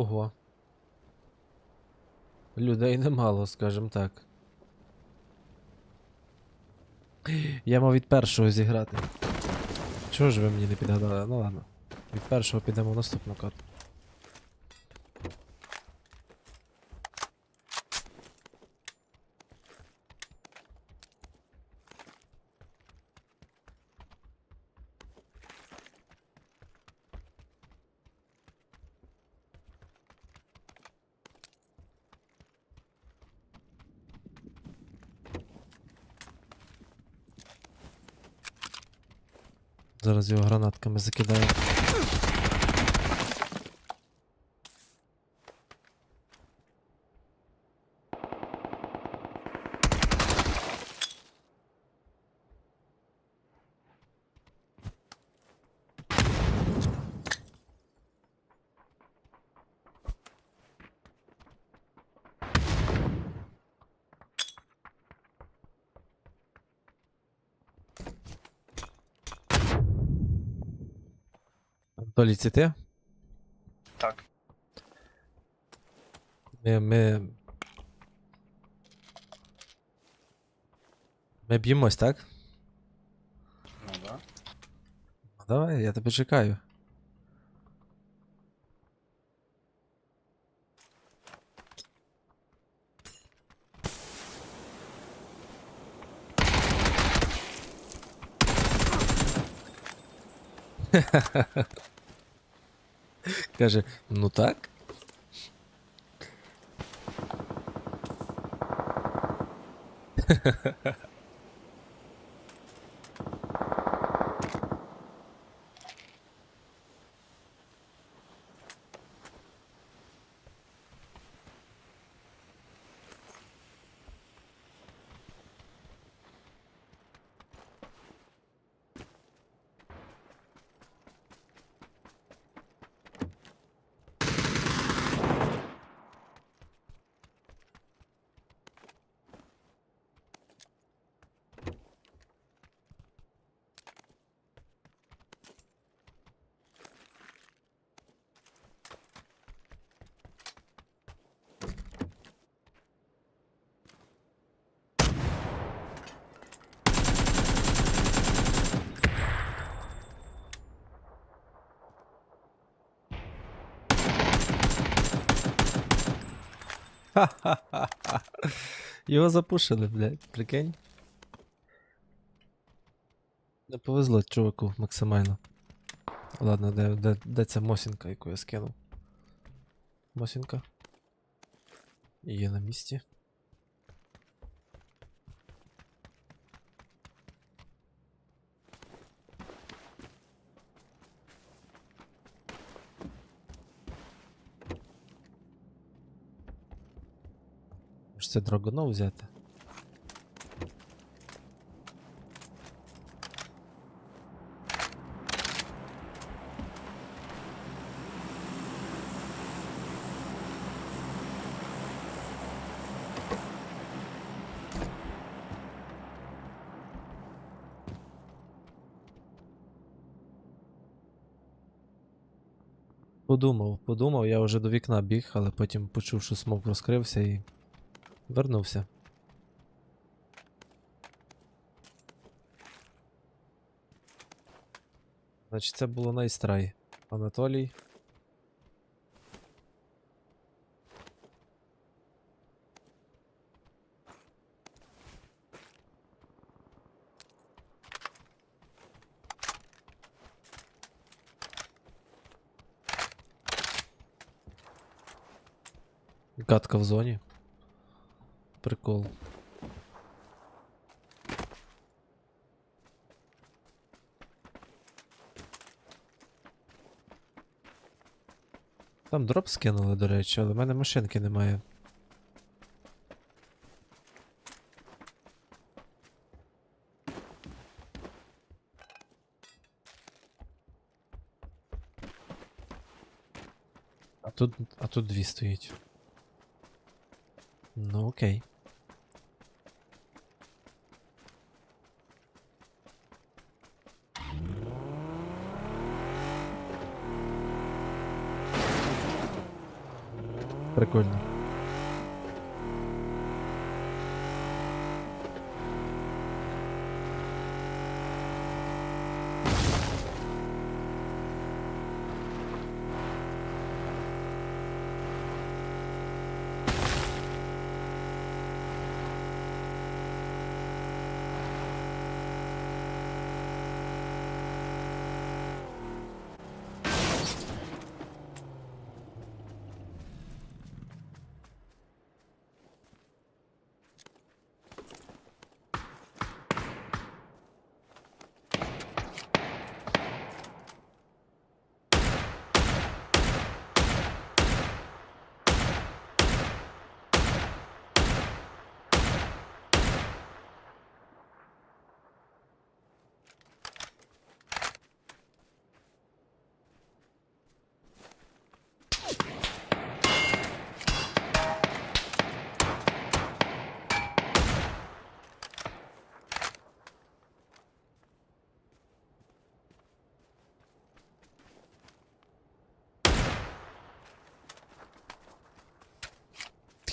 Ого. Людей немало, скажем так. Я мав від першого зіграти. Чого ж ви мені не підгадали? Ну ладно. Від першого підемо в наступну карту. Зараз його гранатками закидаю. Анатолій, це ти? Так. Ми. Ми, ми б'ємось, так? Ну да. Ну, давай, я тебе чекаю. Каже, ну так. Його запушили, блядь, прикинь. Не повезло чуваку максимально. Ладно, де, де, де ця Мосінка, яку я скинув? Мосінка. Є на місці. Може це драгоно взяти? Подумав, подумав, я вже до вікна біг, але потім почув, що смок розкрився і вернувся. Значить, це було найстрай. Анатолій. Катка в зоні. Прикол. Там дроп скинули, до речі, але в мене машинки немає. А тут, а тут дві стоїть. Ну окей. Прикольно.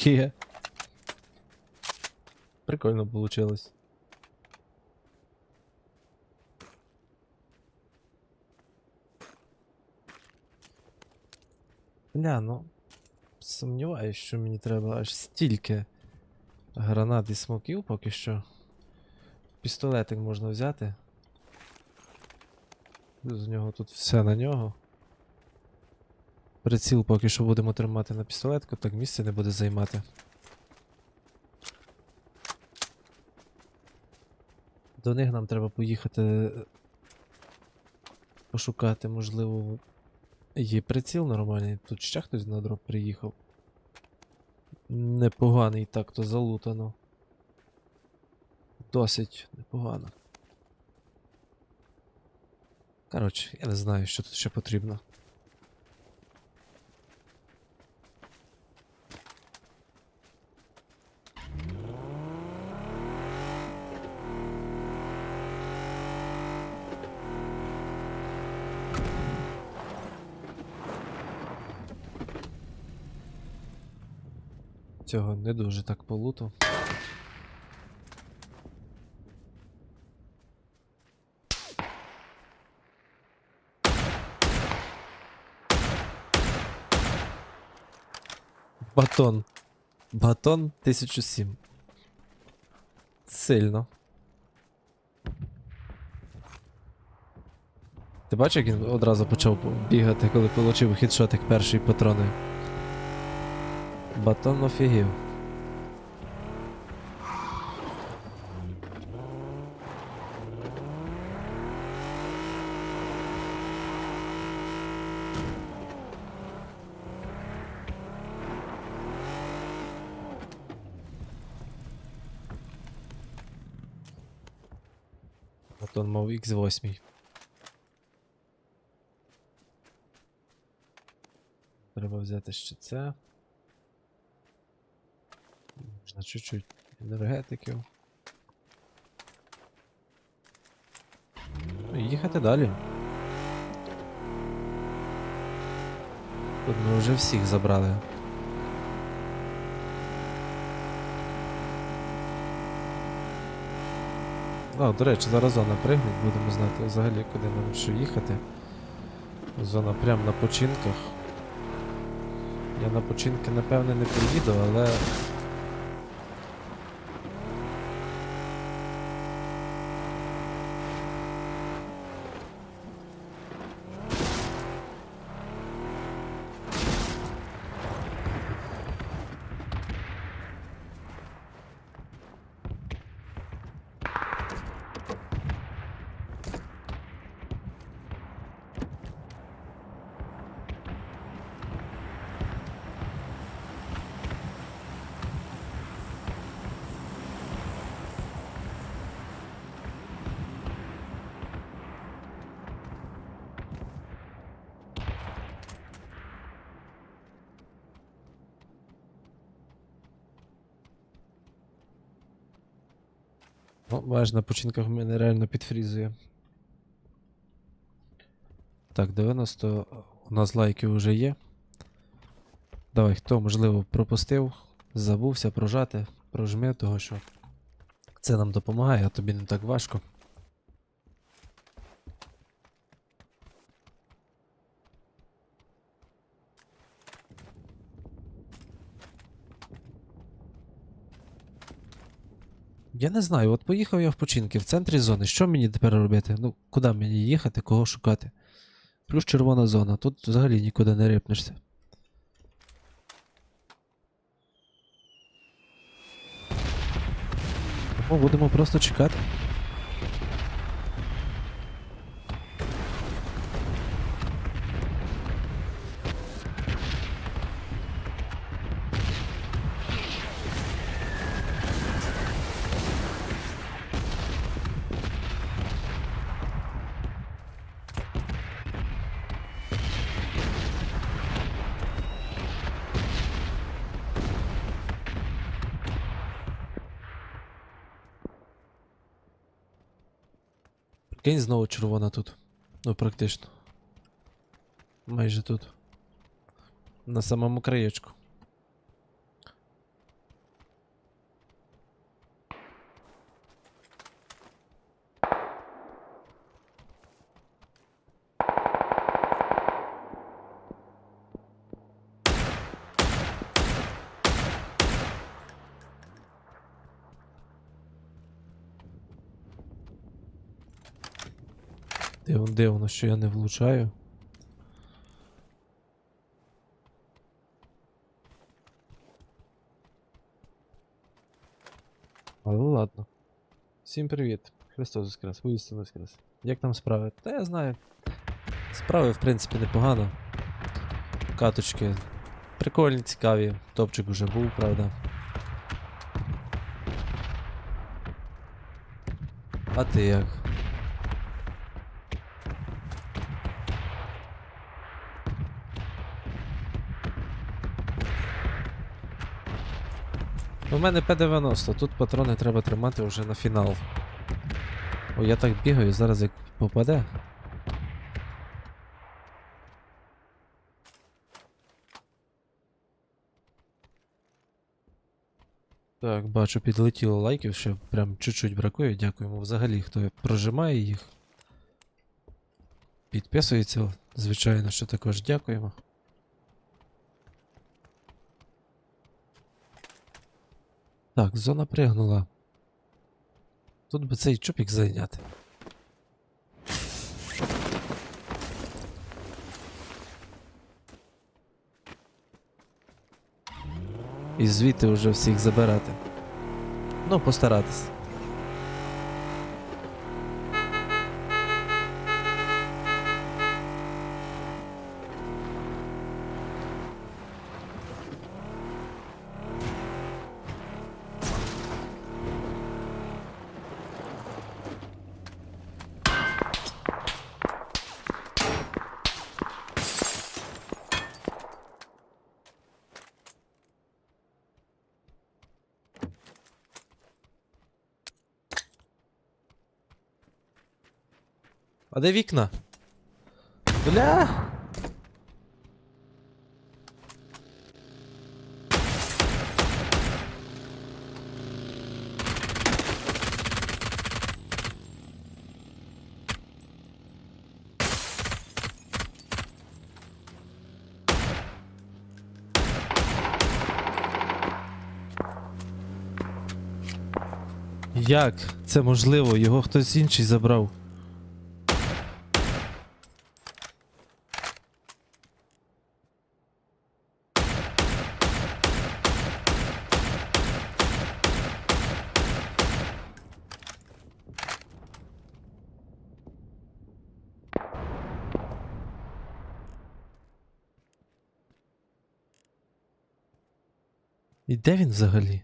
Є. Прикольно получилось. Бля, ну. Сумніваюсь, що мені треба аж стільки гранат і смоків поки що. Пістолетик можна взяти. З нього тут все на нього. Приціл поки що будемо тримати на пістолетку, так місце не буде займати. До них нам треба поїхати. е, Пошукати, можливо, є приціл нормальний. Тут ще хтось на дроп приїхав. Непоганий так то залутано. Досить непогано. Коротше, я не знаю, що тут ще потрібно. Цього не дуже так полутав. Батон. Батон 1007. Сильно. Ти бачиш, як він одразу почав бігати, коли отримав хідшотик першої патрони? Батон офігів. Батон мав X8. Треба взяти ще це. Можна чуть-чуть енергетиків. Ну, їхати далі. Тут ми вже всіх забрали. А, до речі, зараз зона пригнуть, будемо знати взагалі, куди нам що їхати. Зона прямо на починках. Я на починки, напевне, не приїду, але. О, бачиш, на починках мене реально підфрізує. Так, 90. У нас лайки вже є. Давай, хто, можливо, пропустив, забувся прожати, прожми того, що це нам допомагає, а тобі не так важко. Я не знаю, от поїхав я в починки в центрі зони. Що мені тепер робити? Ну, куди мені їхати, кого шукати? Плюс червона зона, тут взагалі нікуди не рипнешся. Тому будемо просто чекати. Прикинь, знову червона тут. Ну, практично. Майже тут. На самому краєчку. Дивно, що я не влучаю. Але ладно. Всім привіт. Христос Воскрес, воістину Воскрес. Як там справи? Та я знаю. Справи, в принципі, непогано. Каточки прикольні, цікаві. Топчик уже був, правда. А ти як? У мене П-90, тут патрони треба тримати вже на фінал. О, я так бігаю, зараз як попаде. Так, бачу, підлетіло лайків, ще прям чуть-чуть бракує. Дякуємо взагалі, хто прожимає їх. Підписується, звичайно, що також дякуємо. Так, зона пригнула. Тут би цей чупік зайняти. І звідти вже всіх забирати. Ну, постаратись. А де вікна? Бля! Як це можливо? Його хтось інший забрав. І де він взагалі?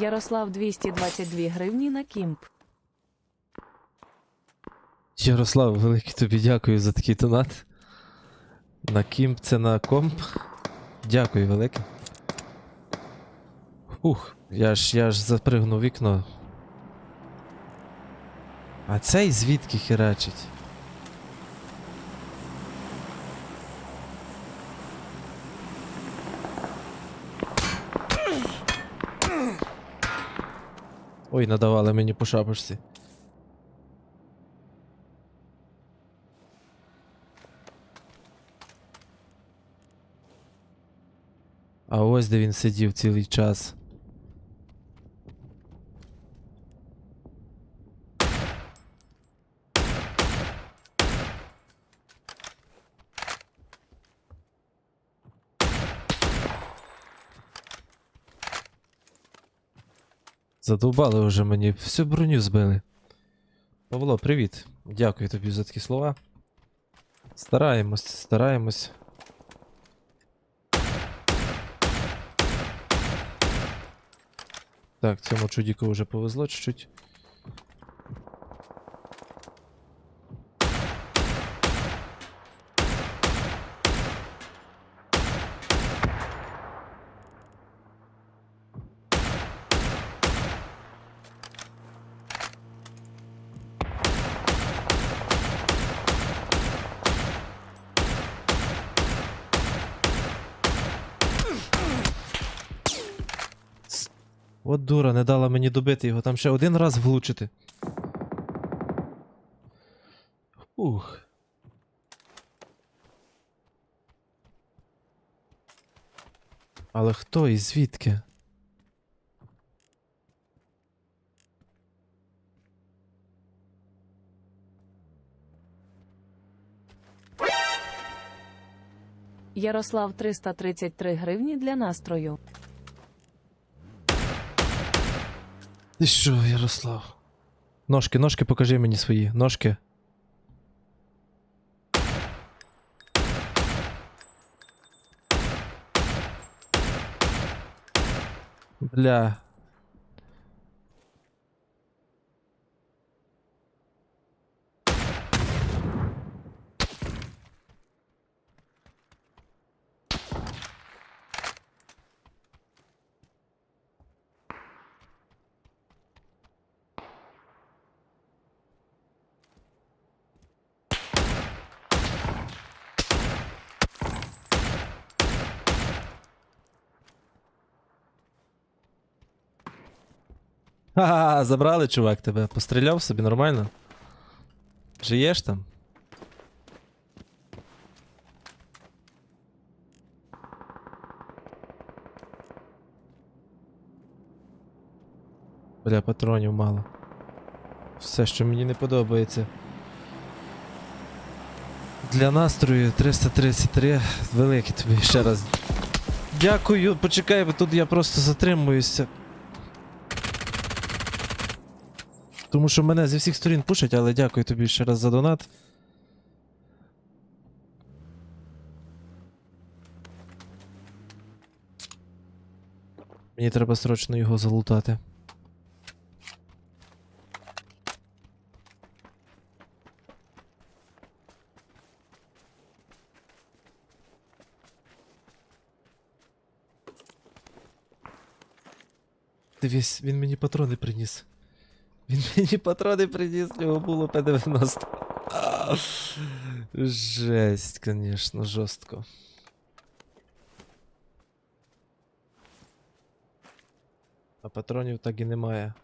Ярослав 222 гривні на кімп. Ярослав, велике тобі дякую за такий донат. На кімп це на комп. Дякую велике. Ух, я ж я ж запригнув вікно. А цей звідки херачить? Ой, надавали мені по шапочці. А ось де він сидів цілий час. Задовбали вже мені, всю броню збили. Павло, привіт. Дякую тобі за такі слова. Стараємось, стараємось. Так, цьому чудіку вже повезло чуть-чуть. От дура, не дала мені добити його, там ще один раз влучити. Ух. Але хто і звідки? Ярослав 333 гривні для настрою. Ти що, Ярослав? Ножки, ножки, покажи мені свої. Ножки. Бля. Ха-ха, забрали, чувак, тебе. Постріляв собі нормально? Жиєш там? Бля, патронів мало. Все, що мені не подобається. Для настрою 333. Велике тобі ще раз. Дякую, почекай, бо тут я просто затримуюся. Тому що мене зі всіх сторін пушать, але дякую тобі ще раз за донат. Мені треба срочно його залутати. Дивись, він мені патрони приніс. Він мені патрони приніс, його було П-90. Жесть, конечно, жорстко. А патронів так і немає.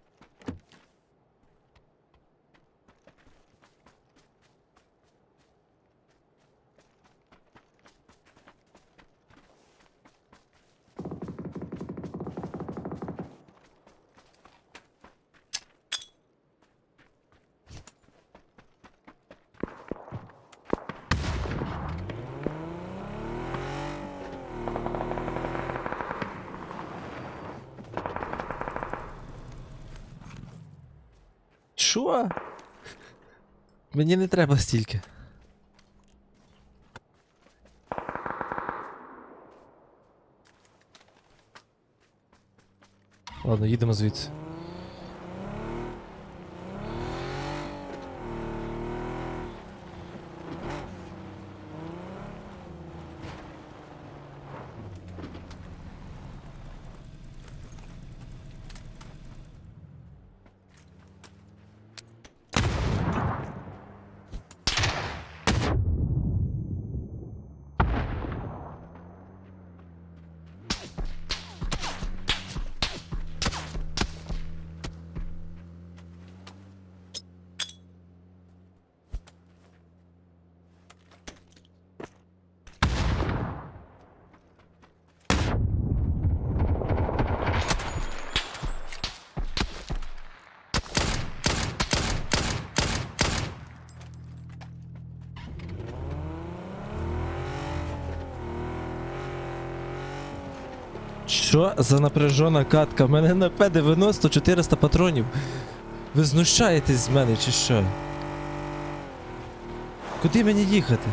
Що? Мені не треба стільки. Ладно, їдемо звідси. Що за напряжена катка? У мене на П-90 400 патронів. Ви знущаєтесь з мене чи що? Куди мені їхати?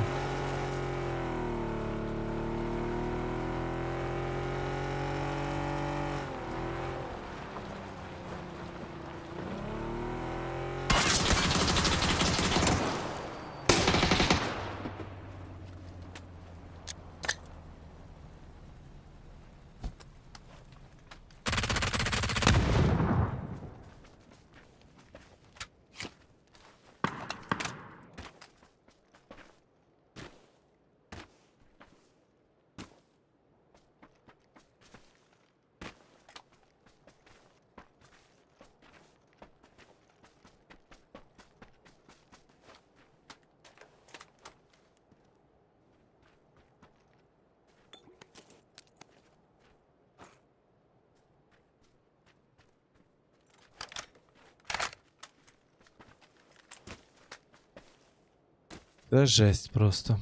Це жесть просто.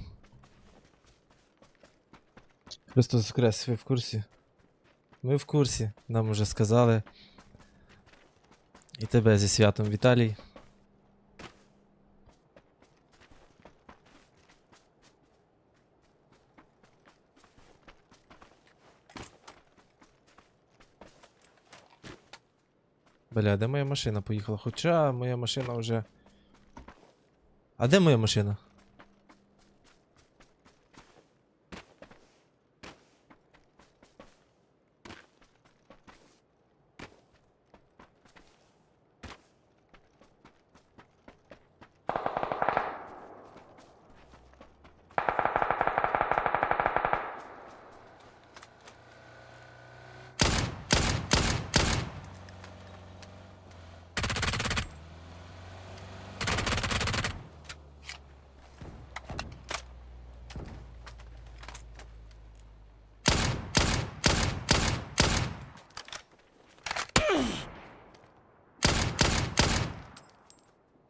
Христос Воскрес, ви в курсі? Ми в курсі, нам уже сказали. І тебе зі святом Віталій. Бля, де моя машина поїхала? Хоча моя машина вже. А де моя машина?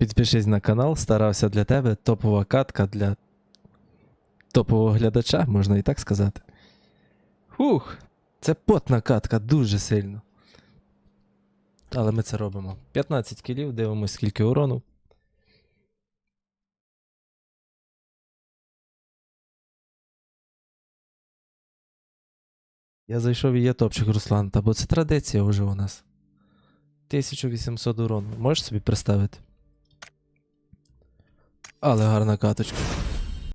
Підпишись на канал, старався для тебе. Топова катка для топового глядача, можна і так сказати. Хух, це потна катка дуже сильно. Але ми це робимо. 15 кілів, дивимось скільки урону. Я зайшов і є топчик Руслан, та бо це традиція вже у нас. 1800 урону. Можеш собі представити? Але гарна каточка.